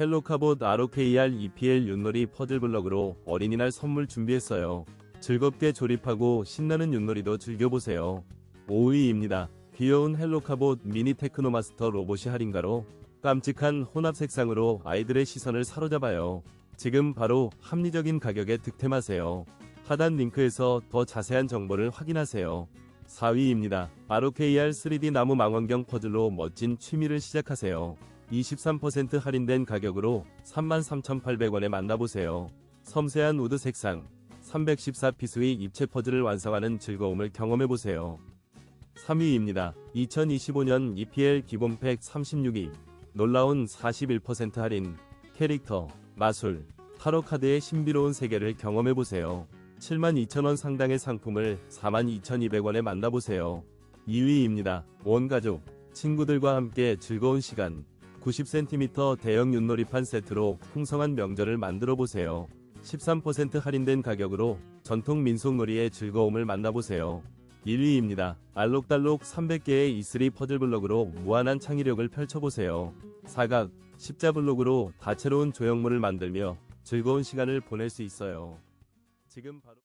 헬로카봇 ROKR EPL 윷놀이 퍼즐 블럭으로 어린이날 선물 준비했어요. 즐겁게 조립하고 신나는 윷놀이도 즐겨보세요. 5위입니다. 귀여운 헬로카봇 미니 테크노마스터 로봇이 할인가로 깜찍한 혼합 색상으로 아이들의 시선을 사로잡아요. 지금 바로 합리적인 가격에 득템하세요. 하단 링크에서 더 자세한 정보를 확인하세요. 4위입니다. ROKR 3D 나무 망원경 퍼즐로 멋진 취미를 시작하세요. 23% 할인된 가격으로 33,800원에 만나보세요. 섬세한 우드 색상, 314피스의 입체 퍼즐을 완성하는 즐거움을 경험해보세요. 3위입니다. 2025년 EPL 기본팩 36위. 놀라운 41% 할인, 캐릭터, 마술, 타로 카드의 신비로운 세계를 경험해보세요. 72,000원 상당의 상품을 42,200원에 만나보세요. 2위입니다. 온 가족, 친구들과 함께 즐거운 시간, 90cm 대형 윷놀이판 세트로 풍성한 명절을 만들어 보세요. 13% 할인된 가격으로 전통 민속놀이의 즐거움을 만나보세요. 1위입니다. 알록달록 300개의 E3 퍼즐 블록으로 무한한 창의력을 펼쳐보세요. 사각, 십자 블록으로 다채로운 조형물을 만들며 즐거운 시간을 보낼 수 있어요. 지금 바로